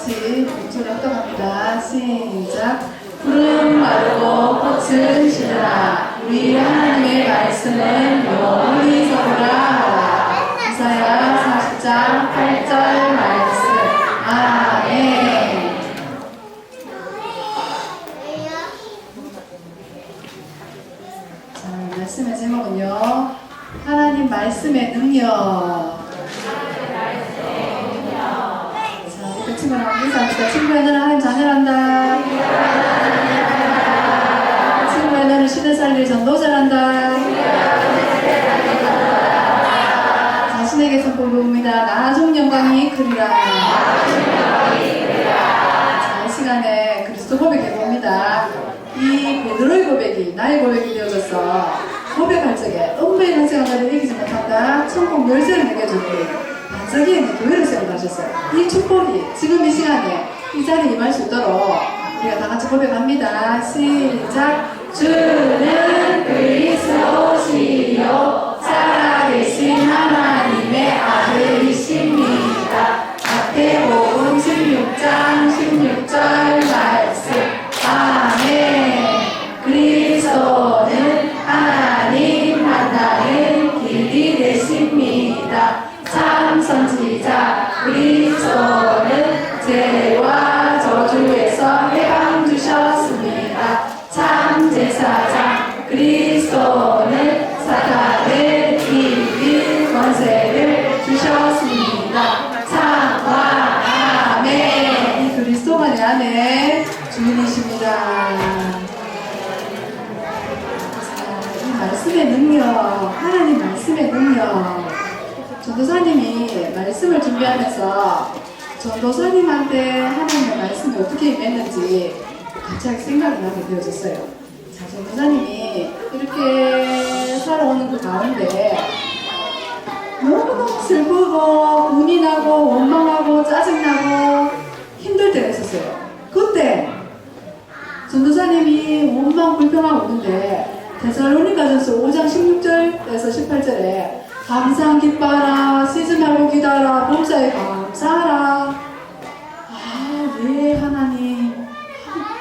같이 목소리 합동합니다. 시작. 푸른 마르고 꽃은 시들라 우리 하나님의 말씀은 영원히 서구라 하라. 이사야 40장 8절 말씀. 아멘. 자, 말씀의 제목은요. 하나님 말씀의 능력. 자, 우리 인사합시다. 친구야, 너는 하나님 자녀란다. 친구야, 너는 시대 살릴 전도자란다. 자신에게 선포봅니다. 나중 영광이 크리라. 자, 이 시간에 그리스도 고백해 봅니다. 이 베드로의 고백이 나의 고백이 되어져서 고백할 적에 음부의 영생을 이기지 못한다. 천국 열쇠를 내겨주니 반석이에 교회를 세워 가셨어요. 이 축복이 지금 이 시간에 이 자리에 임할 수 있도록 우리가 다 같이 고백합니다. 시작. 주 능력, 하나님 말씀의 능력. 전도사님이 말씀을 준비하면서 전도사님한테 하나님의 말씀이 어떻게 임했는지 갑자기 생각이 나게 되어졌어요. 자, 전도사님이 이렇게 살아오는 그 가운데 너무너무 슬프고 분이 나고 원망하고 짜증나고 힘들 때가 있었어요. 그때 전도사님이 원망 불평하고 있는데 데살로니가전서 5장 16절에서 18절에 감상 기뻐하라 쉬지 말고 기다라 범사에 감사하라. 아네 하나님.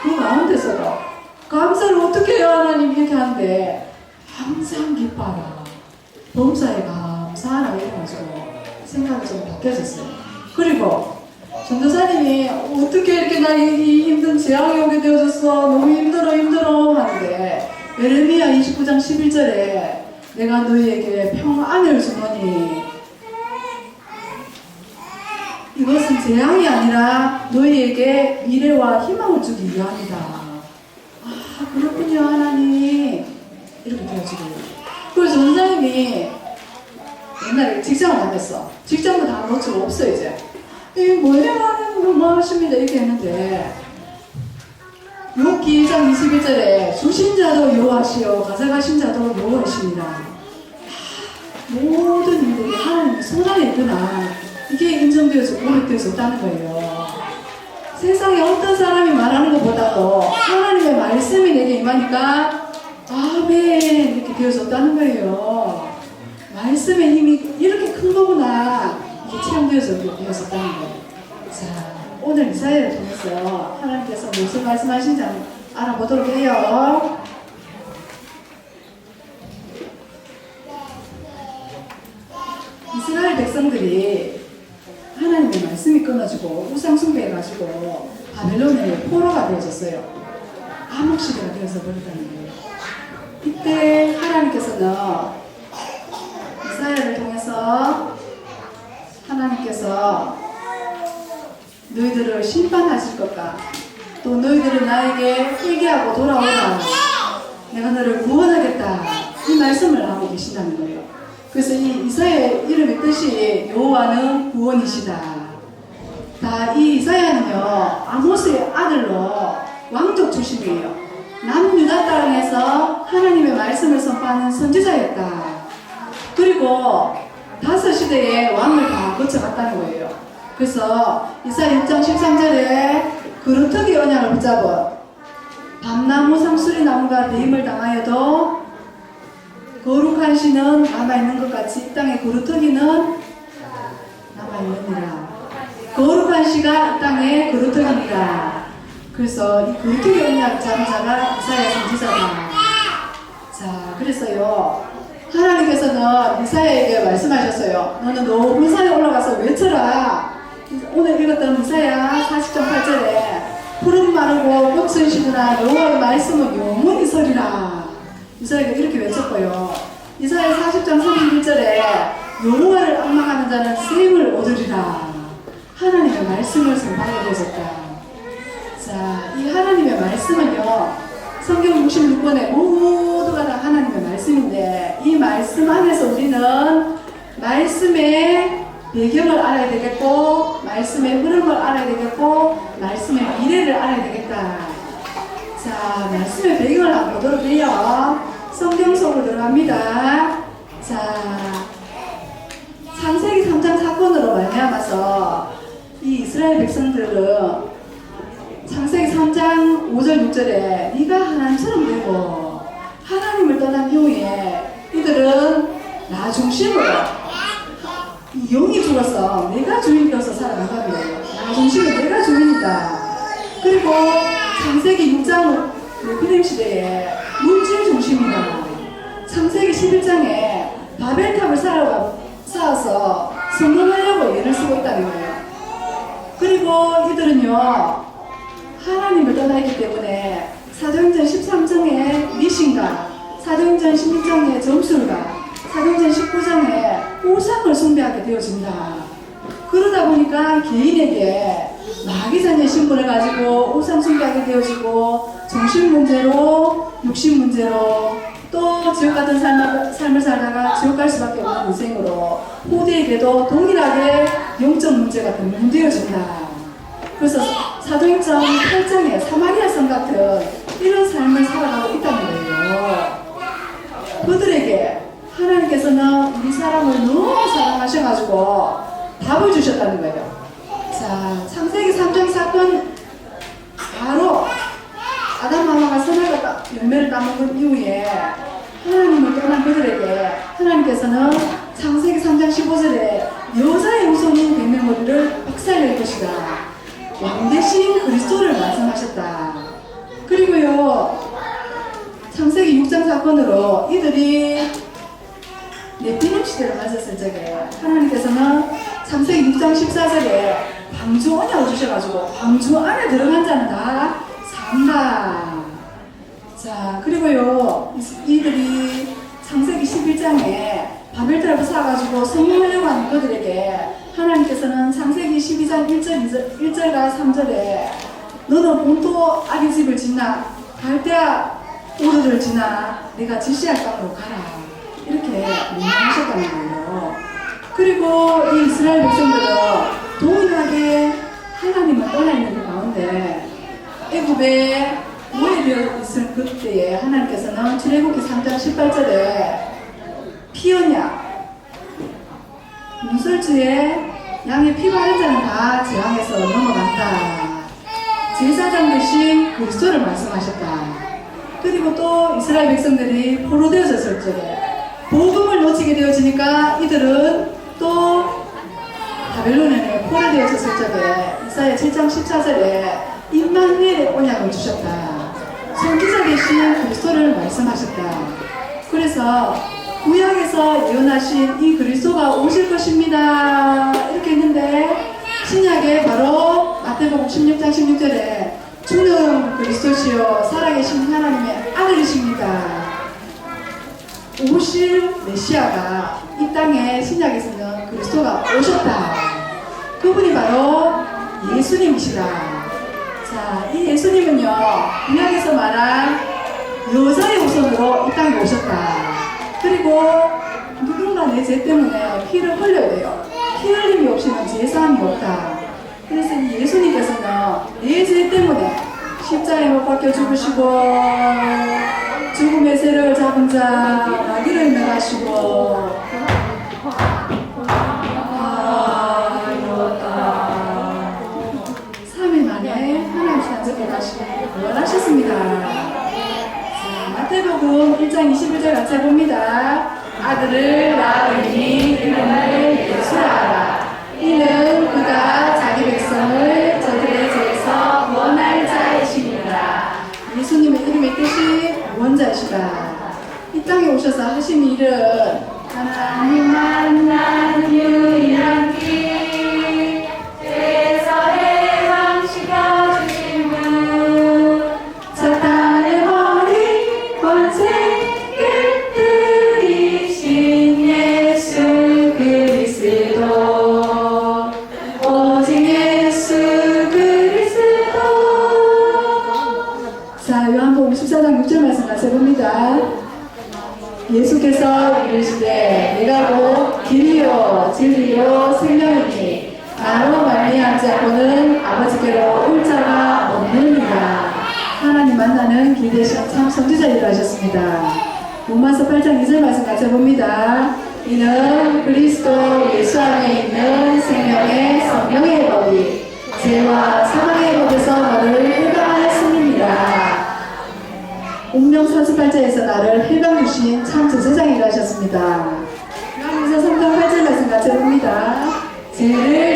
그 가운데서도 감사를 어떻게 해요 하나님 이렇게 하는데 항상 기뻐하라 범사에 감사하라 이래가지고 생각이 좀 바뀌어졌어요. 그리고 전도사님이 어떻게 이렇게 나 이 힘든 재앙이 오게 되어졌어? 너무 힘들어 힘들어 하는데 예레미야 29장 11절에 내가 너희에게 평안을 주노니. 이것은 재앙이 아니라 너희에게 미래와 희망을 주기 위함이다. 아 그렇군요 하나님. 이렇게 되어지고. 그래서 전사님이 옛날에 직장을 다녔어. 직장도 다 놓치고 없어 이제. 이 뭐야 하나님 뭐 하십니다 이렇게 했는데 욥기 1장 21절에 주신 자도 여호와시요 가져가신 자도 여호와십니다. 모든 일들이 하나님의 손 안에 있구나. 이게 인정되어서 고백되어졌다는 거예요. 세상에 어떤 사람이 말하는 것보다도 하나님의 말씀이 내게 임하니까 아멘! 이렇게 되어졌다는 거예요. 말씀의 힘이 이렇게 큰 거구나. 이게 체험되어졌다는 거예요. 자 오늘 이사야를 통해서 하나님께서 무슨 말씀하신지 알아보도록 해요 이스라엘 백성들이 하나님의 말씀이 끊어지고 우상 숭배해가지고 바벨론의 포로가 되어졌어요. 암흑시대가 되어서 버렸다는 거예요. 이때 하나님께서는 이사야를 통해서 하나님께서 너희들을 심판하실 것과 또 너희들은 나에게 회개하고 돌아오라 내가 너를 구원하겠다 이 말씀을 하고 계신다는 거예요. 그래서 이 이사야의 이름의 뜻이 여호와는 구원이시다. 다 이 이사야는요 아모스의 아들로 왕족 출신이에요. 남유다 땅에서 하나님의 말씀을 선포하는 선지자였다. 그리고 다섯 시대의 왕을 다 거쳐갔다는 거예요. 그래서 이사야 6장 13절에 그루터기 언약을 붙잡은 밤나무 상수리 나무가 배임을 당하여도 거룩한 신은 남아있는 것 같이 이 땅의 그루터기는 남아있느니라. 거룩한 이 땅에 그루터기니라. 그래서 이 그루터기 언약 장자가 이사야 선지자다. 자, 그래서요. 하나님께서는 이사야에게 말씀하셨어요. 너는 높은 산에 올라가서 외쳐라. 오늘 읽었던 이사야 40장 8절에 푸른 마르고 꽃은 시드나 여호와의 말씀은 영원히 서리라. 이사야가 이렇게 외쳤고요. 이사야 40장 31절에 여호와를 악망하는 자는 셈을 얻으리라. 하나님의 말씀을 선포하게 되었다. 자, 이 하나님의 말씀은요, 성경 66권의 모두가 다 하나님의 말씀인데, 이 말씀 안에서 우리는 말씀의 배경을 알아야 되겠고, 말씀의 흐름을 알아야 되겠고, 말씀의 미래를 알아야 되겠다. 자, 말씀의 배경을 한번 보도록 해요. 성경 속으로 들어갑니다. 자, 창세기 3장 사건으로 말미암아서 이 이스라엘 백성들은 창세기 3장 5절 6절에 네가 하나님처럼 되고 하나님을 떠난 이후에 이들은 나 중심으로 이 영이 죽어서 내가 주인 되어서 살아가다며 나 중심으로 내가 주인이다. 그리고 창세기 6장 레피뎀 시대에 물질 중심이다 창세기 11장에 바벨탑을 쌓아, 쌓아서 성공하려고 예를 쓰고 있다는 거예요. 그리고 이들은요 하나님을 떠나기 때문에 사도행전 13장의 미신과 사도행전 16장의 점술가 사도행전 19장의 우상을 숭배하게 되어진다. 그러다 보니까 개인에게 마귀자녀 신분을 가지고 우상 숭배하게 되어지고 정신 문제로 육신 문제로 또 지옥 같은 삶을, 삶을 살다가 지옥 갈 수밖에 없는 인생으로 후대에게도 동일하게 영적 문제가 변명되어진다. 그래서 사도행전 8장에 사마리아 성 같은 이런 삶을 살아가고 있다는 거예요. 그들에게 하나님께서는 우리 사람을 너무 사랑하셔가지고 답을 주셨다는 거예요. 자, 창세기 3장 사건 바로 아담 하와가 선악을 따- 열매를 따먹은 이후에 하나님을 떠난 그들에게 하나님께서는 창세기 3장 15절에 여자의 후손인 백명머리를 박살낼 것이다. 왕 대신 그리스도를 말씀하셨다. 그리고요, 창세기 6장 사건으로 이들이 네피lim 시대를 맞았을 적에 하나님께서는 창세기 6장 14절에 방주 언약을 주셔가지고 방주 안에 들어간 자는 다 산다. 자, 그리고요, 이- 이들이 창세기 11장에 바벨탑을 사가지고 성공하려고 하는 그들에게 하나님께서는 창세기 12장 1절, 2절, 1절과 3절에 너는 본토 아기 집을 지나 갈대아 우르를 지나 내가 지시할 땅으로 가라. 이렇게 명령하셨다는 거예요. 그리고 이 이스라엘 백성들은 동일하게 하나님을 떠나 있는 그 가운데 애굽에 노예되어 있을 그때에 하나님께서는 출애굽기 3장 18절에 피언약 문설주에 양의 피 바른 자는 다 재앙에서 넘어간다. 제사장 대신 그리스도를 말씀하셨다. 그리고 또 이스라엘 백성들이 포로되어졌을 적에 복음을 놓치게 되어지니까 이들은 또 바벨론에 포로되어졌을 적에 이사야 7장 14절에 임마누엘의 언약을 주셨다. 대신 그리스도를 말씀하셨다. 그래서 구약에서 예언하신 이 그리스도가 오실 것입니다. 이렇게 했는데 신약에 바로 마태복음 16장 16절에 주는 그리스도시요 살아계신 하나님의 아들이십니다. 오실 메시아가 이 땅에 신약에서는 그리스도가 오셨다. 그분이 바로 예수님이시다. 자, 이 예수님은요, 구약에서 말한 여자의 우선으로 이 땅에 오셨다. 그리고 누군가 내 죄 때문에 피를 흘려야 돼요. 피 흘림이 없이는 제사함이 없다. 그래서 이 예수님께서는 내 죄 때문에 십자가에 못 박혀 죽으시고 죽음의 새를 잡은 자 마귀를 멸하시고 아, 이렇다. 3일 만에 하나님 다시 부활하셨습니다. 자, 마태복음 1장 21절 같이 해봅니다. 아들을 낳으니 오셔서 하신 일은 하나님 만난 유일한 길 죄에서 해방 시켜 주신 분 사탄의 머리 권세 깨뜨리신 예수 그리스도. 오직 예수 그리스도. 자 요한복음 14장 6절 말씀 같이 봅니다 예수께서 이르시되 내가 곧 길이요 진리요 생명이니 나로 말미암지 않고는 아버지께로 올 자가 없느니라. 하나님 만나는 기대신 참 선지자이라 하셨습니다. 로마서 8장 2절 말씀 같이 봅니다. 이는 그리스도 예수 안에 있는 생명의 성령의 법이 죄와 사망의 법에서 너를 38장에서 나를 해방해 주신 참저 세상에 가셨습니다. 요한일서 3장 8절 말씀 같이 봅니다. 죄를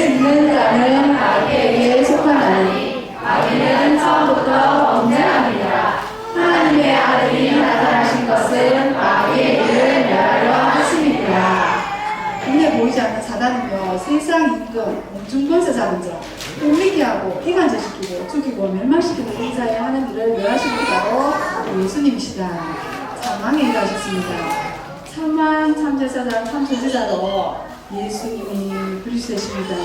세상 임금 공중권세 잡은 자 옮기게 하고 이간질시키고 죽이고 멸망시키는 인사에 하는 일을 멸하시는 바로 예수님이시다. 사망에 일하셨습니다. 참만 참제사장 참선지자로 예수님이 그리스도십니다.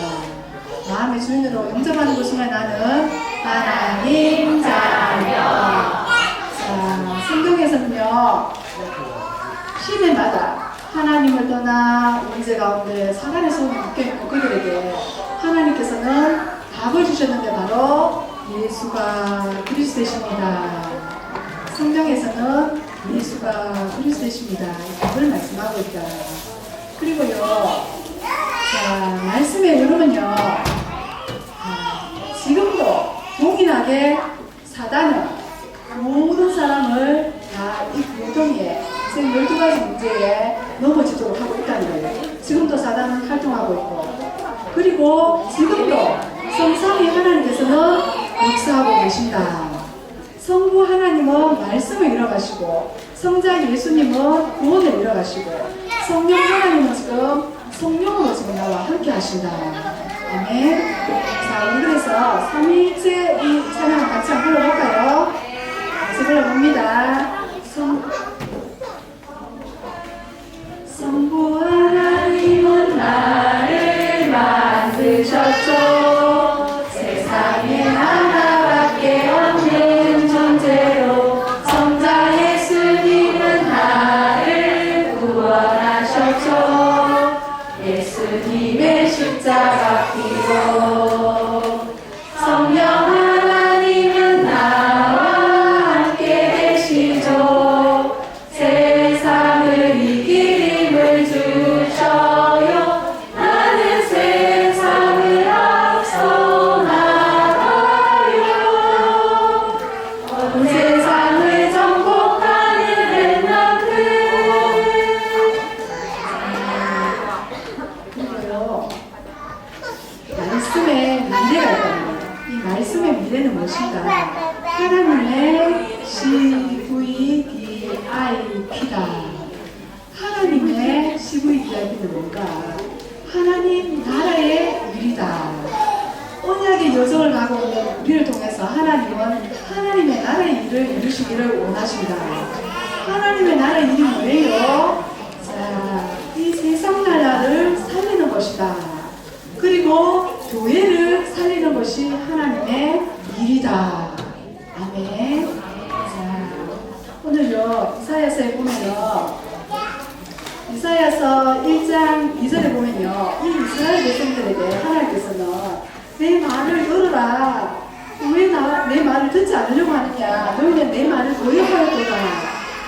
마음의 주인으로 영접하는 것이면 나는 하나님 자녀. 자 성경에서는요 시대마다 하나님을 떠나 문제 가운데 사단의 손이 묶여있고 그들에게 하나님께서는 답을 주셨는데 바로 예수가 그리스도십니다. 성경에서는 예수가 그리스도십니다. 이 답을 말씀하고 있다. 그리고요, 자, 말씀에 의르면요, 아, 지금도 동일하게 사단은 모든 사람을 다 이 고통에 지금 12가지 문제에 넘어지도록 하고 있다는 거예요. 지금도 사단은 활동하고 있고 그리고 지금도 성삼위 하나님께서는 역사하고 계신다. 성부 하나님은 말씀을 이뤄가시고 성자 예수님은 구원을 이뤄가시고 성령 하나님은 지금 성령으로 지금 나와 함께 하신다. 아멘. 자, 우리 그래서 3일째 이 찬양을 같이 한번 불러볼까요? 같이 불러봅니다. 성, 하나님의 CVDIP다. 하나님의 CVDIP는 뭔가? 하나님 나라의 일이다. 언약의 여정을 가고 있는 우리를 통해서 하나님은 하나님의 나라의 일을 이루시기를 원하십니다. 하나님의 나라의 일이 뭐예요? 자, 이 세상 나라를 살리는 것이다. 그리고 교회를 살리는 것이 하나님의 일이다. 아멘. 자, 오늘요, 이사야서에 보면요. 이사야서 1장 2절에 보면요. 이 이스라엘 백성들에게 하나님께서는 내 말을 들어라. 왜 나, 내 말을 듣지 않으려고 하느냐. 너희는 내 말을 거역하였도다.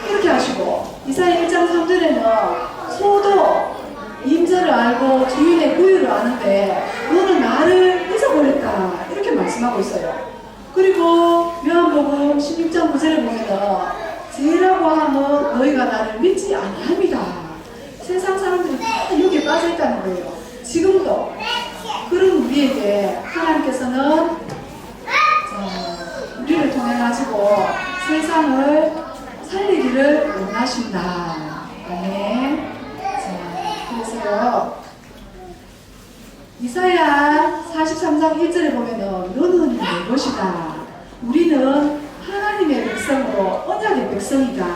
이렇게 하시고 이사야 1장 3절에는 소도 임자를 알고 주인의 구유를 아는데 너는 나를 잊어버렸다. 이렇게 말씀하고 있어요. 그리고 요한복음 16장 9절에 보면은 죄라고 하면 너희가 나를 믿지 아니합니다. 세상 사람들이 다 여기에 빠져 있다는 거예요. 지금도 그런 우리에게 하나님께서는 자, 우리를 통해 가지고 세상을 살리기를 원하신다. 아멘. 자, 그래서요. 이사야 43장 1절에 보면은 너는 내 것이다. 우리는 하나님의 백성으로 언약의 백성이다.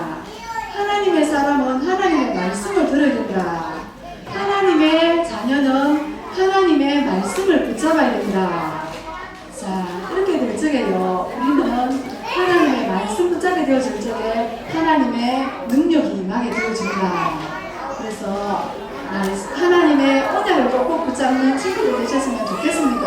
하나님의 사람은 하나님의 말씀을 들어야 된다. 하나님의 자녀는 하나님의 말씀을 붙잡아야 된다. 자, 이렇게 될 적에요. 우리는 하나님의 말씀 붙잡게 되어질 적에 하나님의 능력이 임하게 되어진다. 그래서 말- 하나님의 언약을 꼭꼭 붙잡는 친구들 되셨으면 좋겠습니다.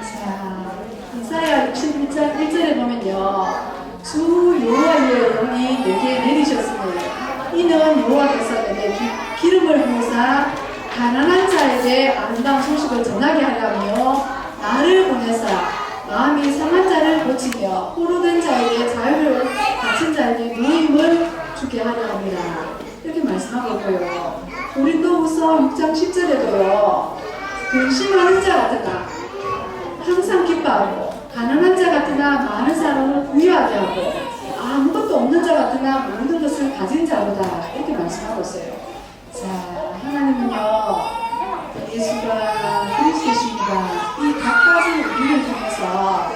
자, 이사야 61장 1절에 보면요. 주 여호와의 영이 내게 내리셨으니 이는 여호와께서 내게 기- 기름을 부으사 가난한 자에게 아름다운 소식을 전하게 하려며 나를 보내사 마음이 상한 자를 고치며 포로된 자에게 자유를 갇힌 자에게 누임을 주게 하려 합니다. 이렇게 말씀하고 있고요. 고린도후서 6장 10절에도요. 근심하는 자 같으나 항상 기뻐하고 가난한 자 같으나 많은 사람을 부유하게 하고 아무것도 없는 자 같으나 모든 것을 가진 자로다 이렇게 말씀하고 있어요. 자 하나님은요 예수가 그리스도십니다. 이 각가지 우리를 통해서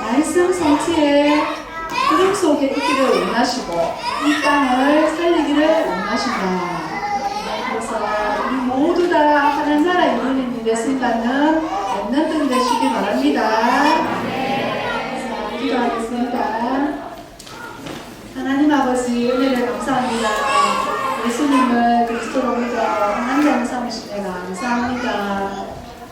말씀 성취의 흐름 속에 있기를 원하시고 이 땅을 살리기를 원하신다. 다 하는 나라 이루는 일에 쓰임받는 없는 등 되시기 바랍니다. 자, 기도하겠습니다. 하나님 아버지 은혜를 감사합니다. 예수님을 그리스도로 믿어 하나님 삼으시네 감사합니다.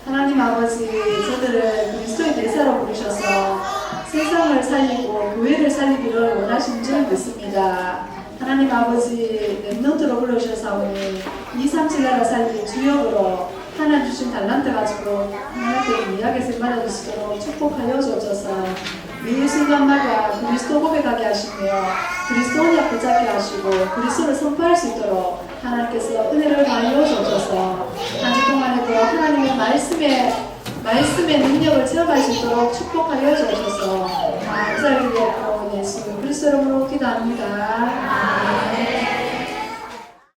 하나님 아버지 저들을 그리스도의 대사로 부르셔서 세상을 살리고 교회를 살리기를 원하신 줄 믿습니다. 하나님 아버지 랩노트로 불러주셔서오니 2, 3, 7나라 살리 주역으로 하나 주신 달란트 가지고 하나님께 이야기 쓰임받아 주시도록 축복하여 주옵소서. 매 순간마다 그리스도 고백하게 하시며 그리스도 언약 붙잡게 하시고 그리스도를 선포할 수 있도록 하나님께서 은혜를 가하여 주옵소서. 한 주 동안에도 하나님의 말씀에 말씀의 능력을 체험할 수 있도록 축복하여 주옵소서. 감사드리고 예수 그리스도로 기도합니다.